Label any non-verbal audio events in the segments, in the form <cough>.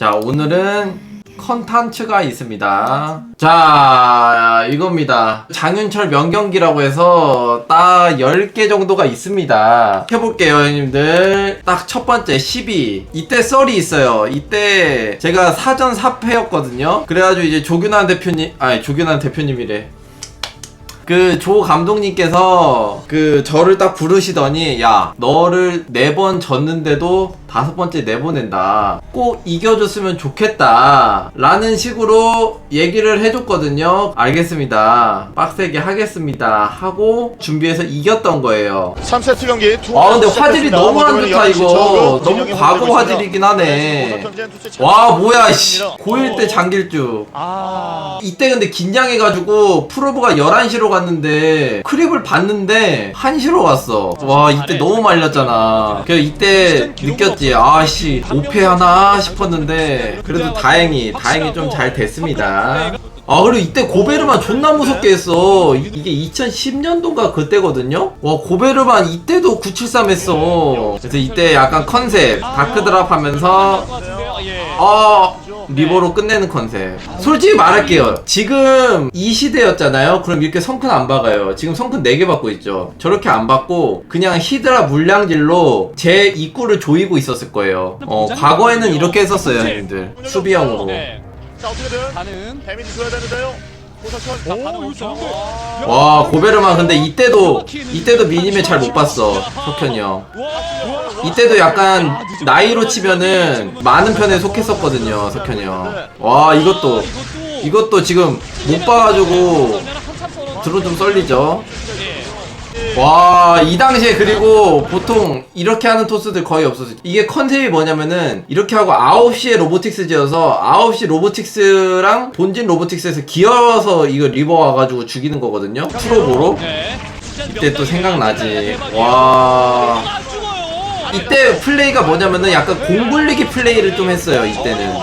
자, 오늘은 컨탄츠가 있습니다. 자, 이겁니다. 장윤철 명경기라고 해서 딱 10개 정도가 있습니다. 해볼게요, 형님들. 딱 첫 번째, 12. 이때 썰이 있어요. 이때 제가 사전 4패였거든요. 그래가지고 이제 조균환 대표님, 아니, 조균환 대표님이래. 그 조 감독님께서 그 저를 딱 부르시더니 야 너를 네 번 졌는데도 다섯 번째 내보낸다. 꼭 이겨줬으면 좋겠다. 라는 식으로 얘기를 해줬거든요. 알겠습니다. 빡세게 하겠습니다. 하고 준비해서 이겼던 거예요. 3세트 경기 두 아 근데 화질이. 너무 안 좋다 11시 이거. 너무 과거 화질이긴. 하네. 차- 와 뭐야 씨. 있습니다. 고1 때 장길쭉 아. 이때 근데 긴장해가지고 프로브가 11시로 갔는데 크립을 봤는데 1시로 갔어 와 이때 너무 말렸잖아 그래서 이때 느꼈지 아씨 5패 하나 싶었는데 그래도 다행히 다행히 좀 잘 됐습니다 아 그리고 이때 고베르만 존나 무섭게 했어 이- 이게 2010년도인가 그때거든요 와 고베르만 이때도 973 했어 그래서 이때 약간 컨셉 다크드랍 하면서 어 리버로 끝내는 컨셉. 솔직히 말할게요. 지금 이 시대였잖아요. 그럼 이렇게 성큰 안 박아요. 지금 성큰 4개 받고 있죠. 저렇게 안 받고 그냥 히드라 물량질로 제 입구를 조이고 있었을 거예요. 어 과거에는 이렇게 했었어요 형님들. 수비형으로. 네. 자 어떻게든 가능. 데미지 줘야 되는데요 와 고베르만 근데 이때도 이때도 미니맵 잘 못 봤어 석현이 형. 이때도 약간 나이로 치면은 많은 편에 속했었거든요 석현이 형와 이것도. 이것도 지금 못 봐가지고 드론 좀 썰리죠 와 이 당시에 그리고 보통 이렇게 하는 토스들 거의 없었어요. 이게 컨셉이 뭐냐면은 이렇게 하고 9시에 로보틱스 지어서 9시 로보틱스랑 본진 로보틱스에서 기어서 이거 리버 와가지고 죽이는 거거든요. 프로보로. 네. 이때 또 생각나지. 와. 이때 플레이가 뭐냐면은 약간 공 굴리기 플레이를 좀 했어요 이때는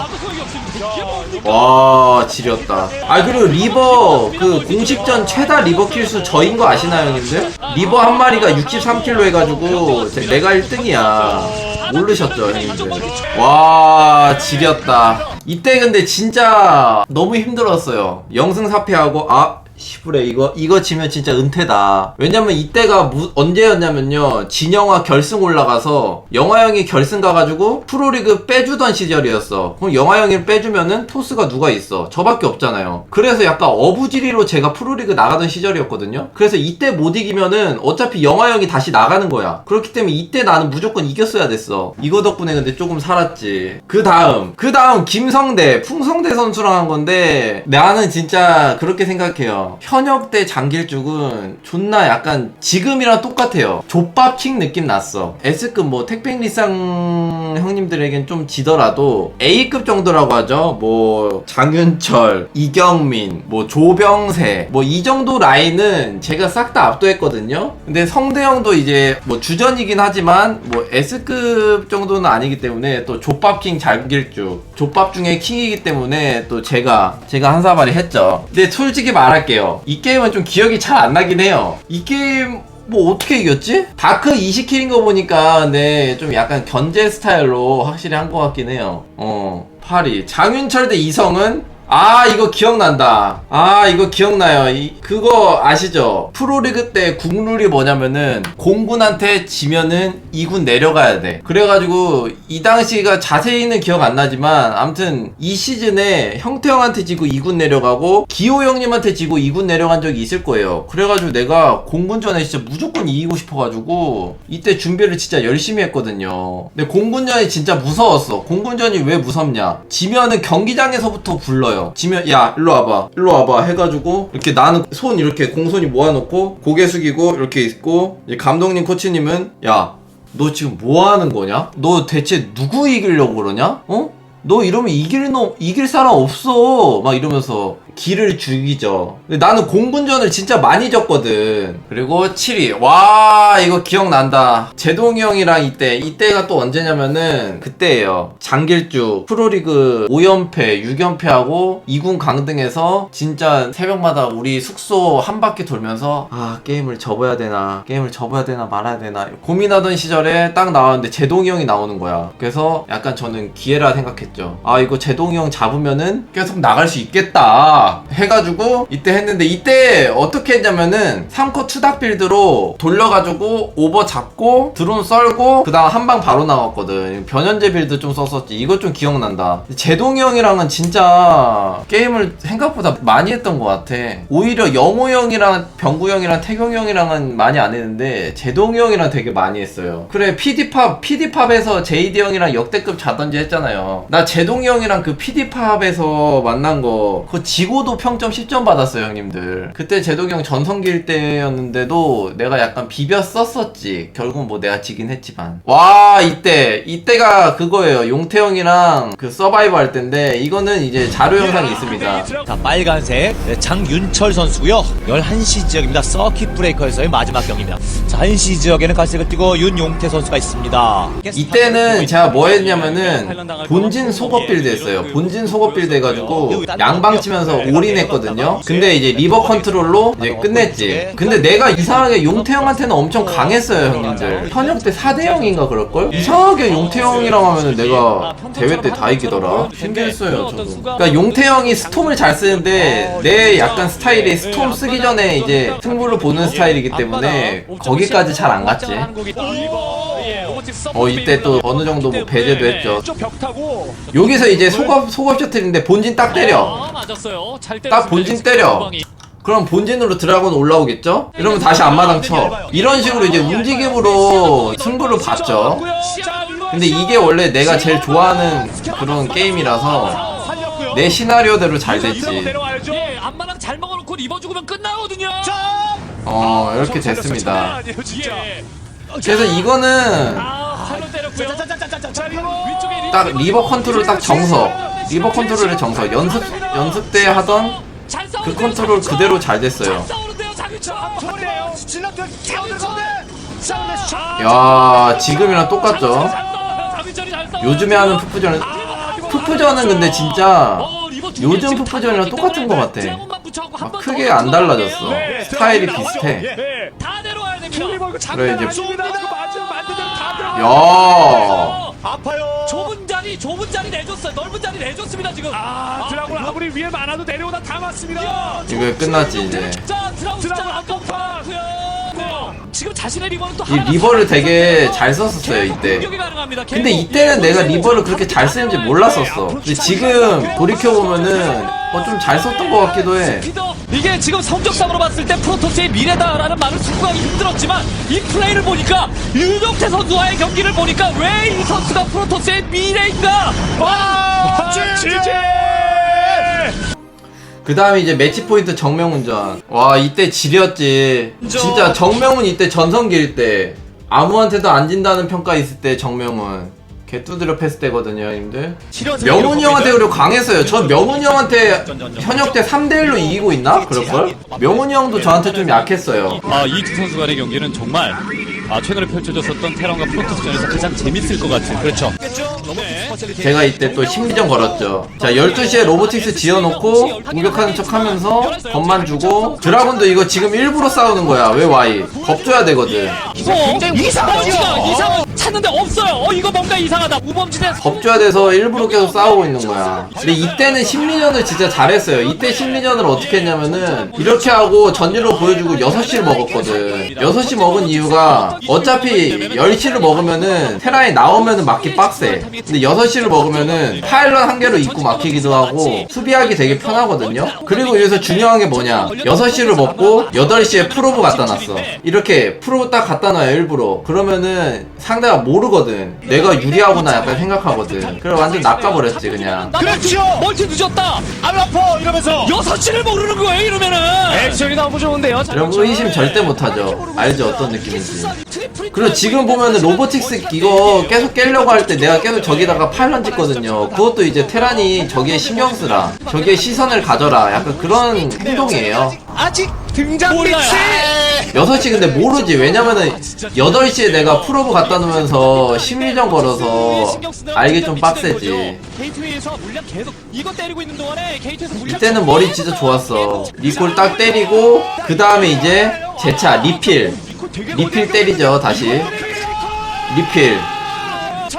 와 지렸다. 아 그리고 리버 그 공식전 최다 리버 킬수 저인 거 아시나요 형님들? 리버 한 마리가 63킬로 해가지고 제- 내가 1등이야. 모르셨죠 형님들? 와 지렸다. 이때 근데 진짜 너무 힘들었어요. 영승 사패하고 아 시부레 이거 이거 지면 진짜 은퇴다. 왜냐면 이때가 무, 언제였냐면요. 진영화 결승 올라가서 영화형이 결승 가가지고 프로리그 빼주던 시절이었어. 그럼 영화형이 빼주면은 토스가 누가 있어? 저밖에 없잖아요. 그래서 약간 어부지리로 제가 프로리그 나가던 시절이었거든요. 그래서 이때 못 이기면은 어차피 영화형이 다시 나가는 거야. 그렇기 때문에 이때 나는 무조건 이겼어야 됐어. 이거 덕분에 근데 조금 살았지. 그 다음 그 다음 김성대 풍성대 선수랑 한 건데 나는 진짜 그렇게 생각해요. 현역 때 장길쭉은 존나 약간 지금이랑 똑같아요. 족밥킹 느낌 났어. S급 뭐 택백리상 형님들에겐 좀 지더라도 A급 정도라고 하죠. 뭐 장윤철, 이경민, 뭐 조병세, 뭐 이 정도 라인은 제가 싹 다 압도했거든요. 근데 성대형도 이제 뭐 주전이긴 하지만 뭐 S급 정도는 아니기 때문에 또 족밥킹 장길쭉 족밥 중에 킹이기 때문에 또 제가 제가 한 사발이 했죠. 근데 솔직히 말할게요. 이 게임은 좀 기억이 잘 안 나긴 해요. 이 게임 뭐 어떻게 이겼지? 다크 20킬인 거 보니까 근데 좀 약간 견제 스타일로 확실히 한 것 같긴 해요. 어, 파리. 장윤철 대 이성은 아 이거 기억난다. 아 이거 기억나요. 이, 그거 아시죠? 프로리그 때 국룰이 뭐냐면은 공군한테 지면은 2군 내려가야 돼. 그래가지고 이 당시가 자세히는 기억 안 나지만 아무튼 이 시즌에 형태형한테 지고 2군 내려가고 기호 형님한테 지고 2군 내려간 적이 있을 거예요. 그래가지고 내가 공군전에 진짜 무조건 이기고 싶어가지고 이때 준비를 진짜 열심히 했거든요. 근데 공군전이 진짜 무서웠어. 공군전이 왜 무섭냐? 지면은 경기장에서부터 불러요 지면 야 일로 와봐 일로 와봐 해가지고 이렇게 나는 손 이렇게 공손히 모아놓고 고개 숙이고 이렇게 있고 감독님 코치님은 야 너 지금 뭐 하는 거냐? 너 대체 누구 이기려고 그러냐? 어? 너 이러면 이길 놈 이길 사람 없어 막 이러면서 기를 죽이죠. 근데 나는 공군전을 진짜 많이 졌거든. 그리고 7위. 와, 이거 기억난다. 제동이 형이랑 이때, 이때가 또 언제냐면은 그때예요. 장길주 프로리그 5연패, 6연패하고 2군 강등해서 진짜 새벽마다 우리 숙소 한 바퀴 돌면서 아, 게임을 접어야 되나, 게임을 접어야 되나 말아야 되나 고민하던 시절에 딱 나왔는데 제동이 형이 나오는 거야. 그래서 약간 저는 기회라 생각했죠. 아, 이거 제동이 형 잡으면은 계속 나갈 수 있겠다. 해가지고 이때 했는데 이때 어떻게 했냐면은 3코 투닥 빌드로 돌려가지고 오버 잡고 드론 썰고 그 다음 한 방 바로 나왔거든. 변현재 빌드 좀 썼었지. 이거 좀 기억난다. 제동이 형이랑은 진짜 게임을 생각보다 많이 했던 것 같아. 오히려 영호 형이랑 병구 형이랑 태경 형이랑은 많이 안 했는데 제동이 형이랑 되게 많이 했어요. 그래 PD팝 PD팝에서 JD 형이랑 역대급 자던지 했잖아요. 나 제동이 형이랑 그 PD팝에서 만난 거 그거 지고 도 평점 10점 받았어요 형님들. 그때 제동이 형 전성기일 때였는데도 내가 약간 비벼 썼었지. 결국 뭐 내가 지긴 했지만. 와 이때 이때가 그거예요. 용태형이랑 그 서바이브 할 때인데 이거는 이제 자료 영상이 있습니다. 자 빨간색 네, 장윤철 선수고요 11시 지역입니다 서킷 브레이커에서의 마지막 경기입니다 자 1시 지역에는 갈색을 띄고 윤용태 선수가 있습니다 이때는 제가 뭐 했냐면은 본진 속업 빌드 했어요. 본진 속업 빌드 해가지고 양방 치면서 올인했거든요. 근데 이제 리버 컨트롤로 이제 끝냈지. 근데 내가 이상하게 용태형한테는 엄청 강했어요, 형님들. 현역 때 4대 0인가 그럴걸? 이상하게 용태형이랑 하면은 내가 대회 때 다 이기더라. 신기했어요, 저도. 그러니까 용태형이 스톰을 잘 쓰는데 내 약간 스타일이 스톰 쓰기 전에 이제 승부를 보는 스타일이기 때문에 거기까지 잘 안 갔지. 어 이때 또 어느 정도 뭐 배제도 했죠. 벽 타고 여기서 이제 속업 속업 셔틀인데 본진 딱 때려. 아, 맞았어요. 잘딱 본진 때려. 그럼 본진으로 드라곤 올라오겠죠? 이러면 다시 앞마당 쳐. 이런 식으로 이제 움직임으로 승부를 봤죠. 근데 이게 원래 내가 제일 좋아하는 그런 게임이라서. 내 시나리오대로 잘 됐지. 내려와야죠. 예, 앞마당 잘 먹어놓고 리버 죽으면 끝나거든요. 어 이렇게 됐습니다. 예. 그래서 이거는 아, 살로 때렸고요. 자, 리버. 위쪽에 리버. 딱 리버 컨트롤 딱 정석. 리버 컨트롤의 정석. 연습 연습 때 하던 잘그 싸우는데요, 컨트롤. 그대로 잘 됐어요. 잘 싸우는데요. 질럿들 샷. 야 지금이랑 똑같죠? 잘 싸워요, 장윤철이 잘 싸워요. 요즘에 하는 푸푸전은 푸푸전은 근데 진짜 어, 리버 두 요즘 지금 다 똑같은 것 같아. 드래곤만 붙여갖고 한번 막더 크게 안 달라졌어. 네, 스타일이. 비슷해. 예. 다 야뭐 이거 그래, 장난 이제 아닙니다. 그 맞은 만든 대로 다 들어가. 야 아파요. 좁은 자리, 좁은 자리 내줬어요. 넓은 자리 내줬습니다 지금. 아, 드라군 아무리 위에 많아도 내려오다 다 맞습니다. 이거 끝났지 이제. 자, 숫자 드라군 아깝고요. 지금 자신의 리버는 또 이 하나 리버를 되게. 잘 썼었어요 이때. 공격이 가능합니다. 근데 계속. 이때는 내가 리버를 그렇게 잘 쓰는지 몰랐었어. 근데 지금 돌이켜 보면은 어 좀 잘 썼던 것 같기도 해. 스피더. 이게 지금 성적상으로 봤을 때 프로토스의 미래다라는 말을 수구하기 힘들었지만 이 플레이를 보니까 윤용태 선수와의 경기를 보니까 왜 이 선수가 프로토스의 미래인가? 아, 지지. 그 다음에 이제 매치 포인트 정명운전. 와 이때 지렸지. 진짜 정명운 이때 전성기일 때 아무한테도 안 진다는 평가 있을 때 정명운. 개 두드려 패스 때거든요, 형님들. 명훈이 형한테 그리고 강했어요. 전 명훈이 형한테 현역 때 3대 1로 이기고 있나? 그럴걸? 명훈이 형도 저한테 좀 약했어요. 아, 이두 선수 간의 경기는 정말 아, 최근에 펼쳐졌었던 테란과 프로토스전에서 가장 재밌을 것 같은 그렇죠. 제가 이때 또 심리전 걸었죠. 자, 12시에 로보틱스 지어놓고 공격하는 척 하면서 겁만 주고 드라군도 이거 지금 일부러 싸우는 거야. 왜 와이? 겁줘야 되거든. 이거 이상하죠? 이상 찾는데 없어요. 어 이거 뭔가 이상하다. 우범지대 겁줘야 돼서 일부러 계속 싸우고 있는 거야. 근데 이때는 심리전을 진짜 잘했어요. 이때 심리전을 어떻게 했냐면은 이렇게 하고 전진으로 보여주고 6시를 먹었거든. 6시 먹은 이유가 어차피 10시를 먹으면은 테라에 나오면은 막기 빡세. 근데 6시를 먹으면은 파일럿 한 개로 입고 막히기도 하고 수비하기 되게 편하거든요. 그리고 여기서 중요한 게 뭐냐. 6시를 먹고 8시에 프로브 갖다 놨어. 이렇게 프로브 딱 갖다 놔요, 일부러. 그러면은 상대가 모르거든 내가 유리하구나 약간 생각하거든 그래 완전 낚아버렸지 그냥 그렇죠. 멀티 늦었다. 알라퍼 이러면서 여섯 시를 모르는 거예요 이러면은. 액션이 너무 좋은데요. 여러분 의심 절대 못하죠 알죠 어떤 느낌인지 그리고 지금 보면은 로보틱스 이거 계속 깨려고 할 때 내가 계속 저기다가 파일런 찍거든요. 그것도 이제 테란이 저기에 신경 쓰라. 저기에 시선을 가져라. 약간 그런 행동이에요. 아직 등장 몰라요. 빛이 6시 근데 모르지. 왜냐면은 8시에 내가 프로브 갖다 놓으면서 심리전 걸어서 알기 좀 빡세지. 게이트웨이에서 물량 계속 이거 때리고 있는 동안에 게이트에서 물량 이때는 머리 진짜 좋았어. 리콜 딱 때리고 그 다음에 이제 제차 리필 리필 때리죠 다시. 리필.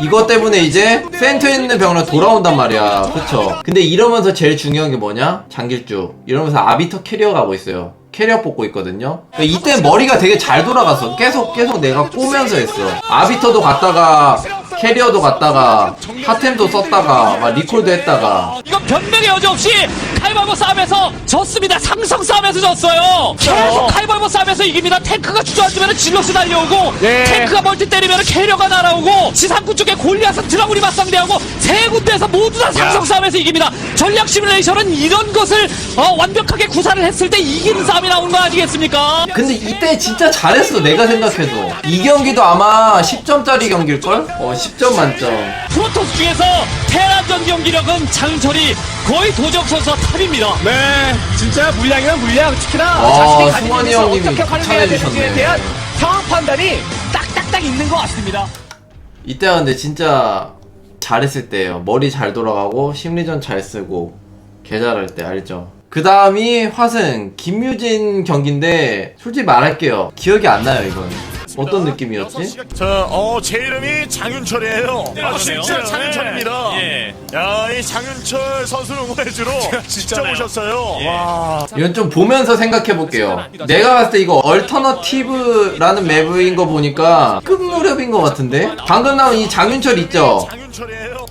이것 때문에 이제 센터에 있는 병으로 돌아온단 말이야. 그쵸? 근데 이러면서 제일 중요한 게 뭐냐? 장길쭉 이러면서 아비터 캐리어 가고 있어요 캐리어 뽑고 있거든요 그러니까 이때 머리가 되게 잘 돌아갔어 계속 계속 내가 꼬면서 했어 아비터도 갔다가 캐리어도 갔다가 하템도 썼다가 막 리콜도 했다가 이거 변명의 여지 없이 칼바보 싸움에서 졌습니다. 상성 싸움에서 졌어요. 계속 칼바보 싸움에서 이깁니다. 탱크가 주저앉으면 질럿이 달려오고 예. 탱크가 멀티 때리면 캐리어가 날아오고 지상구 쪽에 골리앗은 드라군이 맞상대하고 세 군데에서 모두 다 상성 싸움에서 이깁니다. 전략 시뮬레이션은 이런 것을 어, 완벽하게 구사를 했을 때 이기는 싸움이 나오는 거 아니겠습니까? 근데 이때 진짜 잘했어 내가 생각해도 이 경기도 아마 10점짜리 경기일걸? 어 10점 만점 프로토스 중에서 테란전 경기력은 장철이 거의 도적 선수와 탑입니다. 네, 진짜 물량이면 물량. 특히나 아, 자신이 가진 승환이 힘에서 형님이 어떻게 활용해야 추천해주셨네. 되는지에 대한 상황 판단이 딱딱딱 있는 것 같습니다. 이때가 근데 진짜 잘했을 때예요. 머리 잘 돌아가고 심리전 잘 쓰고 개 잘할 때 알죠? 그 다음이 화승. 김유진 경기인데 솔직히 말할게요. 기억이 안 나요 이건 어떤 느낌이었지? 자, 어, 제 이름이 장윤철이에요. 아, 그러네요. 진짜 장윤철입니다. 예. 야, 이 장윤철 선수를 응원해주러 <laughs> 진짜 오셨어요. 예. 와. 이건 좀 보면서 생각해 볼게요. 내가 봤을 때 이거 얼터너티브라는 맵인 거 보니까 끝무렵인 것 같은데? 방금 나온 이 장윤철 있죠? 장윤철이에요.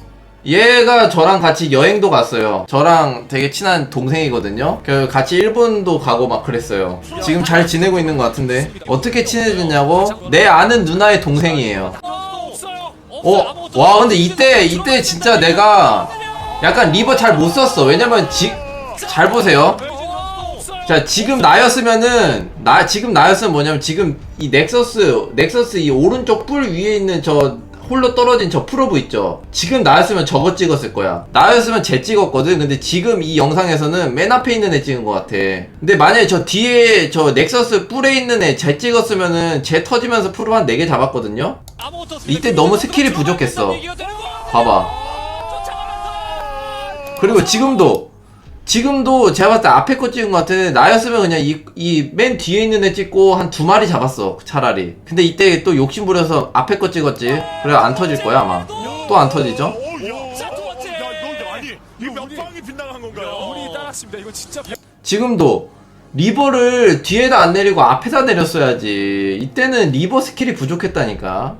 얘가 저랑 같이 여행도 갔어요. 저랑 되게 친한 동생이거든요. 그 같이 일본도 가고 막 그랬어요. 지금 잘 지내고 있는 것 같은데 어떻게 친해졌냐고? 내 아는 누나의 동생이에요. 어, 와 근데 이때 이때 진짜 내가 약간 리버 잘 못 썼어. 왜냐면 지, 잘 보세요. 자 지금 나였으면은 나 지금 나였으면 뭐냐면 지금 이 넥서스 넥서스 이 오른쪽 뿔 위에 있는 저 홀로 떨어진 저 프로브 있죠? 지금 나였으면 저거 찍었을 거야. 나였으면 쟤 찍었거든. 근데 지금 이 영상에서는 맨 앞에 있는 애 찍은 것 같아. 근데 만약에 저 뒤에 저 넥서스 뿔에 있는 애 쟤 찍었으면은 쟤 터지면서 프로 한 4개 잡았거든요? 이때 너무 스킬이 부족했어. 봐봐. 그리고 지금도 지금도 제가 봤을 때 앞에 거 찍은 것 같은데 나였으면 그냥 이 이 맨 뒤에 있는 애 찍고 한 두 마리 잡았어 차라리 근데 이때 또 욕심 부려서 앞에 거 찍었지 그래 안 터질 거야 아마 또 안 터지죠? 지금도 리버를 뒤에다 안 내리고 앞에다 내렸어야지 이때는 리버 스킬이 부족했다니까.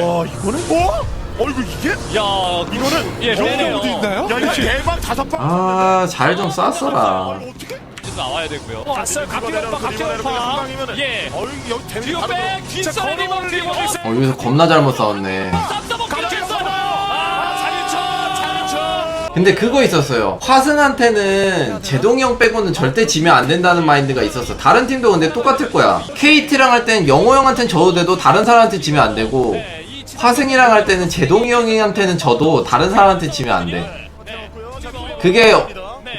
와, 이거는 뭐? 어, 이거 이게? 야, 이거는 예, 정도도 되네요. 있나요? 야, 이거 대박 다섯 방. 아 잘 좀 쐈어라 아, 어떻게? 나와야 되고요. 왔어요. 갑기력파, 갑기력파. 예. 어, 이거 여기 대박 뒤로 백, 뒷선에 리버, 있어요. 어 여기서 겁나 잘못 싸웠네 근데 그거 있었어요. 화승한테는 제동이 형 빼고는 절대 지면 안 된다는 마인드가 있었어. 다른 팀도 근데 똑같을 거야. KT랑 할 땐 영호 형한테는 져도 돼도 다른 사람한테 지면 안 되고 화승이랑 할 때는 제동이 형한테는 져도 다른 사람한테 지면 안 돼. 그게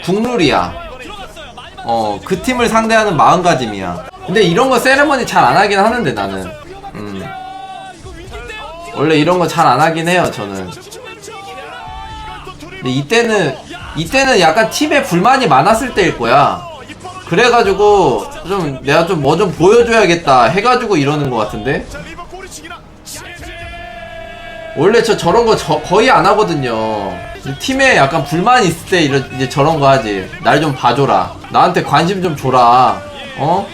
국룰이야. 어, 그 팀을 상대하는 마음가짐이야. 근데 이런 거 세레머니 잘 안 하긴 하는데 나는. 음. 원래 이런 거 잘 안 하긴 해요, 저는. 근데 이때는 이때는 약간 팀에 불만이 많았을 때일 거야. 그래가지고 좀 내가 좀 뭐좀 보여줘야겠다 해가지고 이러는 것 같은데. 원래 저 저런 거 저- 거의 안 하거든요. 팀에 약간 불만이 있을 때 이런 이제 저런 거 하지. 날 좀 봐줘라. 나한테 관심 좀 줘라. 어?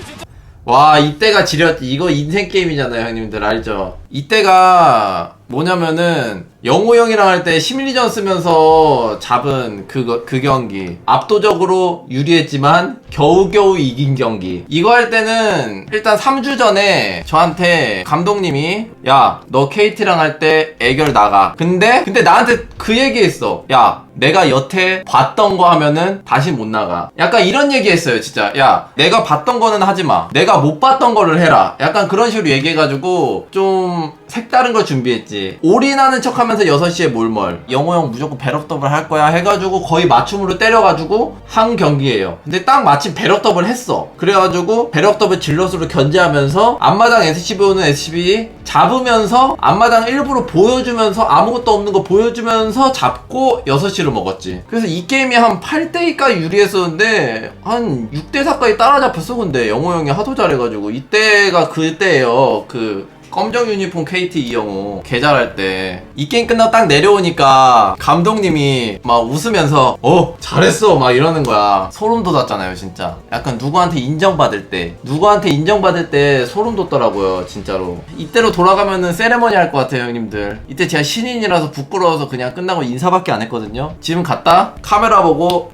와 이때가 지렸지. 이거 인생 게임이잖아요 형님들 알죠? 이때가 뭐냐면은 영호 형이랑 할 때 심리전 쓰면서 잡은 그거 그 경기. 압도적으로 유리했지만 겨우겨우 이긴 경기. 이거 할 때는 일단 3주 전에 저한테 감독님이 야 너 KT랑 할 때 애결 나가. 근데 근데 나한테 그 얘기했어. 야 내가 여태 봤던 거 하면은 다시 못 나가. 약간 이런 얘기 했어요 진짜. 야 내가 봤던 거는 하지 마. 내가 못 봤던 거를 해라. 약간 그런 식으로 얘기해가지고 좀 색다른 걸 준비했지. 올인하는 척 하면서 6시에 몰몰. 영호 형 무조건 배럭 더블 할 거야 해가지고 거의 맞춤으로 때려가지고 한 경기예요. 근데 딱 마침 배럭 더블 했어. 그래가지고 배럭 더블 질럿으로 견제하면서 앞마당 SCB 오는 SCB 잡으면서 앞마당 일부러 보여주면서 아무것도 없는 거 보여주면서 잡고 6시를 먹었지. 그래서 이 게임이 한 8대2까지 유리했었는데 한 6대4까지 따라잡혔어 근데. 영호 형이 하도 잘해가지고. 이때가 그때예요. 그 검정 유니폼 KT 이영호 개잘할 때 이 게임 끝나고 딱 내려오니까 감독님이 막 웃으면서 어 잘했어 막 이러는 거야. 소름 돋았잖아요 진짜. 약간 누구한테 인정받을 때 누구한테 인정받을 때 소름 돋더라고요 진짜로. 이때로 돌아가면은 세레머니 할 것 같아요 형님들. 이때 제가 신인이라서 부끄러워서 그냥 끝나고 인사밖에 안 했거든요. 지금 갔다 카메라 보고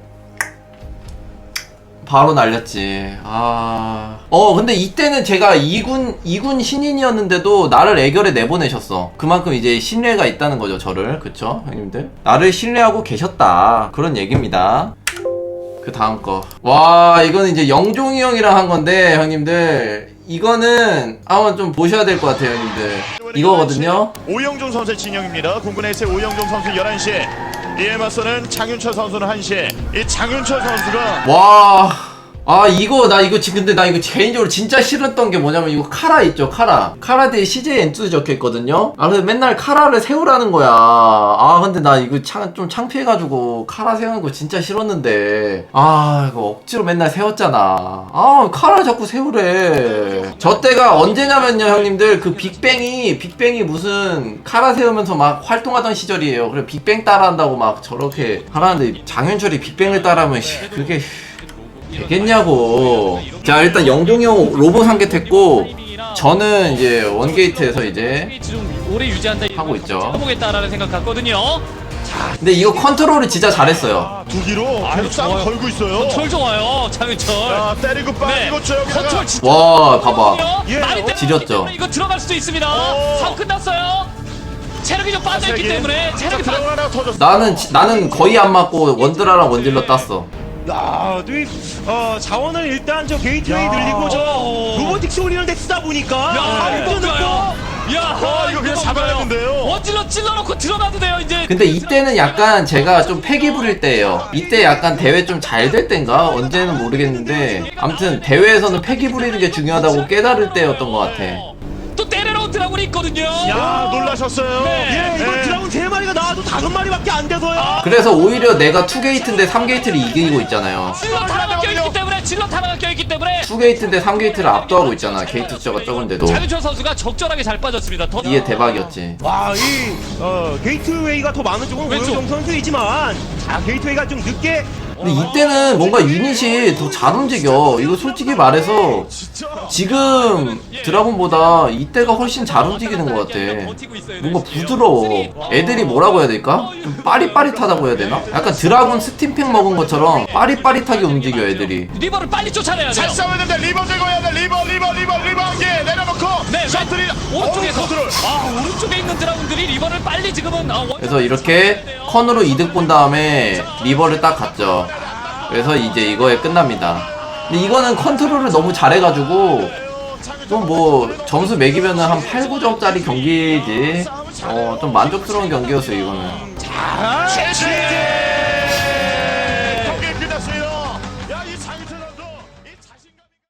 바로 날렸지. 아. 어, 근데 이때는 제가 2군, 2군 신인이었는데도 나를 애결에 내보내셨어. 그만큼 이제 신뢰가 있다는 거죠, 저를. 그쵸? 형님들? 나를 신뢰하고 계셨다. 그런 얘기입니다. 그 다음 거. 와, 이거는 이제 영종이 형이랑 한 건데, 형님들. 이거는 한번 좀 보셔야 될 것 같아요, 형님들. 이거거든요. 오영종 선수의 진영입니다. 공군 에이스 오영종 선수 11시에 이에 맞서는 장윤철 선수는 1시에 이 장윤철 선수가 와. 아 이거 나 이거 근데 나 이거 개인적으로 진짜 싫었던 게 뭐냐면 이거 카라 있죠 카라. 카라 대 CJ 엔투 적혀있거든요. 아 그래서 맨날 카라를 세우라는 거야. 아 근데 나 이거 참, 좀 창피해가지고 카라 세우는 거 진짜 싫었는데. 아 이거 억지로 맨날 세웠잖아. 아 카라 자꾸 세우래. 저 때가 언제냐면요 형님들. 그 빅뱅이 빅뱅이 무슨 카라 세우면서 막 활동하던 시절이에요. 그래 빅뱅 따라한다고 막 저렇게 하라는데 장윤철이 빅뱅을 따라하면 씨, 그게 되겠냐고. 자, 일단 영종이 형 로봇 한 개 됐고, 저는 이제 원게이트에서 이제 좀 오래 유지한다 하고 있죠. 해보겠다라는 생각 같거든요. 근데 이거 컨트롤을 진짜 잘했어요. 두기로 아유, 계속 싸움 좋아요. 걸고 있어요. 철 좋아요, 장윤철. 자, 때리고 빠지고 저 여기다가 컨트롤 진짜 와, 봐봐. 예, 많이 어, 지렸죠. 이거 들어갈 수도 있습니다. 어. 상 끝났어요. 체력이 좀 빠져있기 세게. 때문에 자, 체력이 빠. 터졌어. 나는, 지- 나는 거의 안 맞고 원드라랑 원딜러 땄어. 야, 또 어, 자원을 일단 저 게이트웨이 야. 늘리고 저 어. 로보틱스 올리는데 쓰다 보니까 야, 아, 이거 좋아요. 야, 아, 이거 그냥 잡아냈는데요. 원질러 찔러놓고 들어가도 돼요 이제. 근데 이때는 약간 제가 좀 패기 부릴 때예요. 이때 약간 대회 좀 잘될 때인가? 언제는 모르겠는데 아무튼 대회에서는 패기 부리는 게 중요하다고 깨달을 때였던 것 같아. 드라군이 있거든요. 야, 놀라셨어요. 네. 예, 이거 네. 드라군 세 마리가 나와도 다섯 마리밖에 안 돼서요. 그래서 오히려 내가 2게이트인데 3게이트를 이기고 있잖아요. 질럿 하나가 껴있기 때문에 질럿 하나가 껴있기 때문에 2게이트인데 3게이트를 압도하고 있잖아. 게이트 숫자가 적은데도. 장윤철 선수가 적절하게 잘 빠졌습니다. 더 이게 대박이었지. 와, 이 어, 게이트웨이가 더 많은 쪽은 왼쪽. 오영종 선수이지만 자, 게이트웨이가 좀 늦게 근데 이때는 뭔가 유닛이 더 잘 움직여. 이거 솔직히 말해서 지금 드라곤보다 이때가 훨씬 잘 움직이는 것 같아. 뭔가 부드러워. 애들이 뭐라고 해야 될까? 좀 빠릿빠릿하다고 해야 되나? 약간 드라곤 스팀팩 먹은 것처럼 빠릿빠릿하게 움직여 애들이. 리버를 빨리 쫓아내야 돼요. 잘 싸워야 된다. 리버 들고 해야 돼. 리버, 리버, 리버, 리버 한 개 내려놓고. 네, 셔틀이 오른쪽에서 어, 컨트롤. 아 오른쪽에 있는 드라군들이 리버를 빨리 지금은 아, 원- 그래서 이렇게 컨으로 이득 본 다음에 리버를 딱 갔죠. 그래서 이제 이거에 끝납니다. 근데 이거는 컨트롤을 너무 잘해가지고 좀 뭐 점수 매기면은 한 8, 9점짜리 경기지. 어, 좀 만족스러운 경기였어요, 이거는.